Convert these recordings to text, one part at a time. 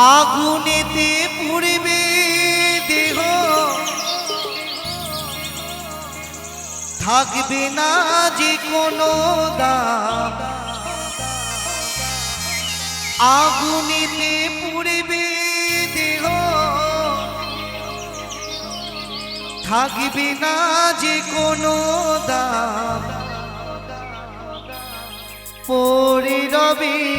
আগুনেতে পুড়বে দেহ। থাকবে না যে কোনো দাম। আগুনেতে পুড়বে দেহ। থাকবে না যে কোনো দাম। পড়ে রবে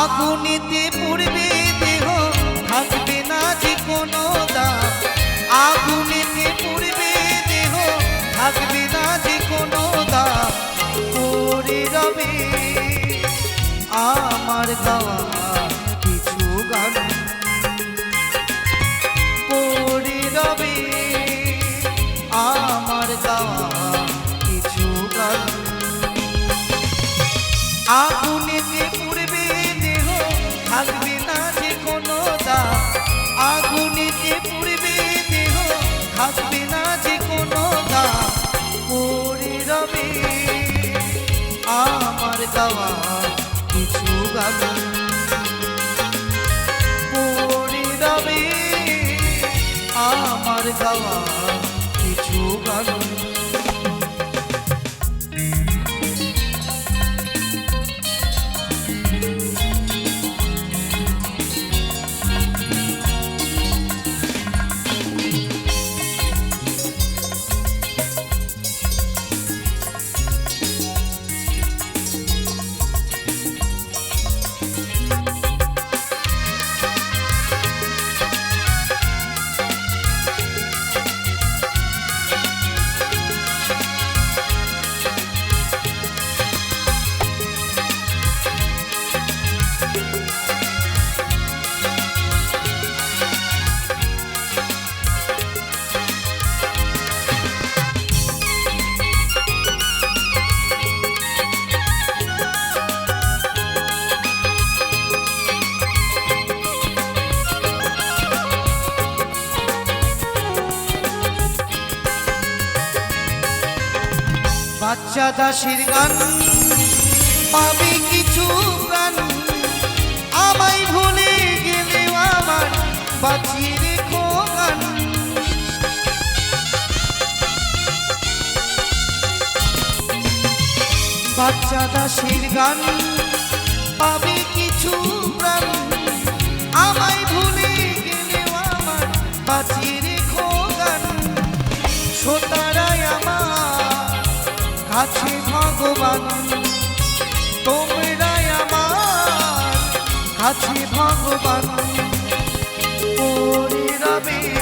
আগুনেতে পুড়বে দেহ, থাকবে না যে কোনো দাম আগুনেতে পুড়বে দেহ, থাকবে না যে কোনো দাম পড়ে রবে, আমার গাওয়া কিছু গান। পড়ে রবে, আমার গাওয়া কিছু গান। আগুনেতে বাচ্চা দাসের গান, পাবে কিছু প্রাণ। আমায় ভুলে গেলেও আমার বাঁচিয়ে রেখো গান। বাচ্চা দাসের গান, পাবে কিছু প্রাণ। আমায় ভুলে গেলেও আমার বাঁচিয়ে রেখো গান। আমার কাছে ভগবান। তোমরাই আমার কাছে ভগবান। রবে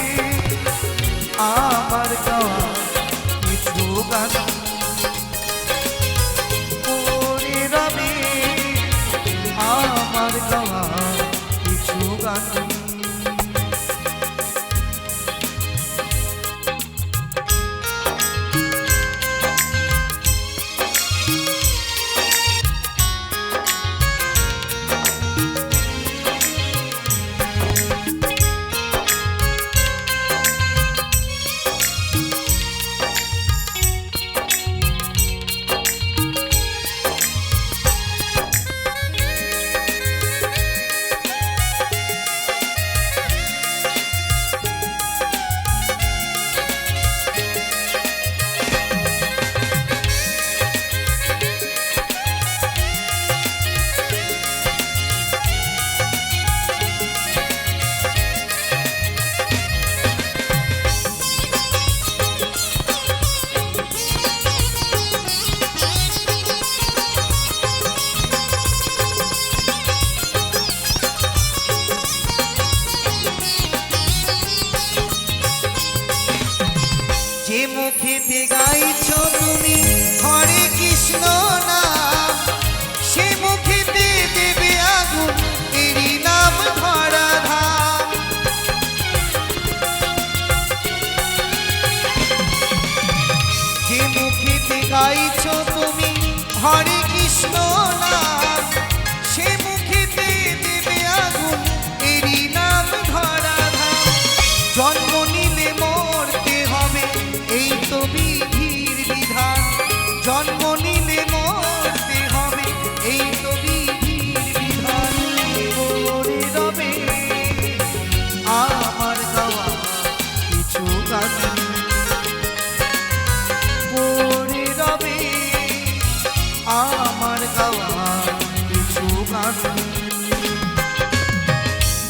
মুখেতে গাইছো তুমি। হরে কৃষ্ণ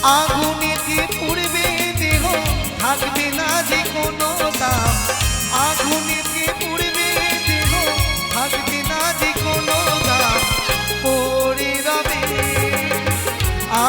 আগুনে কি পুড়বে দেহ? থাকবে না যে কোনো দাম আগুনে কি পুড়বে দেহ? থাকবে না যে কোনো দাম পড়ে যাবে আ